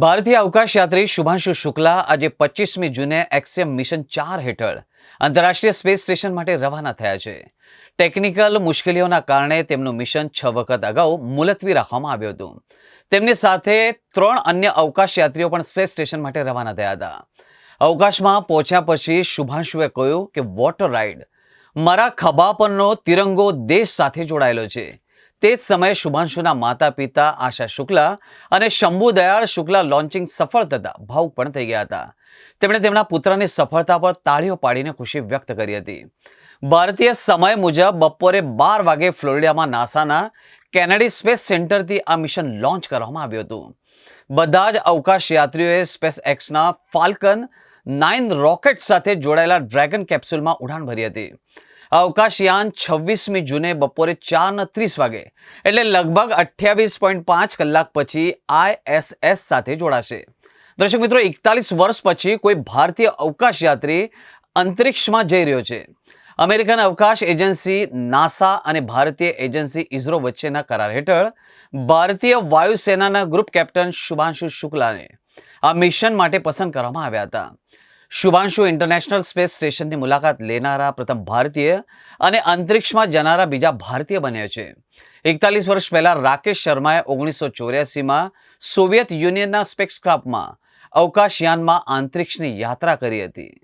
ભારતીય અવકાશયાત્રી શુભાંશુ શુક્લા આજે પચીસમી જૂને એક્સએમ મિશન ચાર હેઠળ આંતરરાષ્ટ્રીય સ્પેસ સ્ટેશન માટે રવાના થયા છે. ટેકનિકલ મુશ્કેલીઓના કારણે તેમનું મિશન છ વખત અગાઉ મુલતવી રાખવામાં આવ્યું હતું. તેમની સાથે ત્રણ અન્ય અવકાશયાત્રીઓ પણ સ્પેસ સ્ટેશન માટે રવાના થયા હતા. અવકાશમાં પહોંચ્યા પછી શુભાંશુએ કહ્યું કે વોટર રાઇડ મારા ખભા પરનો તિરંગો દેશ સાથે જોડાયેલો છે. તે જ સમયે શુભાંશુના માતા પિતા આશા શુક્લા અને શંભુ દયાળ શુક્લા લોન્ચિંગ સફળ થતા ભાવુક પણ થઈ ગયા હતા. તેમણે તેમના પુત્રની સફળતા પર તાળીઓ પાડીને ખુશી વ્યક્ત કરી હતી. ભારતીય સમય મુજબ બપોરે બાર વાગે ફ્લોરિડામાં નાસાના કેનેડી સ્પેસ સેન્ટરથી આ મિશન લોન્ચ કરવામાં આવ્યું હતું. બધા જ અવકાશ યાત્રીઓએ સ્પેસ એક્સના ફાલ્કન નાઇન રોકેટ સાથે જોડાયેલા ડ્રેગન કેપ્સ્યુલમાં ઉડાન ભરી હતી. અવકાશયાન છવ્વીસમી જૂને બપોરે ચાર ને ત્રીસ વાગે, એટલે લગભગ અઠ્યાવીસ પોઈન્ટ પાંચ કલાક પછી આઈએસએસ સાથે જોડાશે. દર્શક મિત્રો, એકતાલીસ વર્ષ પછી કોઈ ભારતીય અવકાશ યાત્રી અંતરિક્ષમાં જઈ રહ્યો છે. અમેરિકન અવકાશ એજન્સી, નાસા અને ભારતીય એજન્સી ઇસરો વચ્ચેના કરાર હેઠળ ભારતીય વાયુસેનાના ગ્રુપ કેપ્ટન શુભાંશુ શુક્લાને આ મિશન માટે પસંદ કરવામાં આવ્યા હતા. શુભાંશુ ઇન્ટરનેશનલ સ્પેસ સ્ટેશનની મુલાકાત લેનારા પ્રથમ ભારતીય અને અંતરિક્ષમાં જનારા બીજા ભારતીય બન્યા છે. એકતાલીસ વર્ષ પહેલાં રાકેશ શર્માએ ઓગણીસો ચોર્યાસીમાં સોવિયત યુનિયનના સ્પેક્સક્રાફ્ટમાં અવકાશયાનમાં અંતરિક્ષની યાત્રા કરી હતી.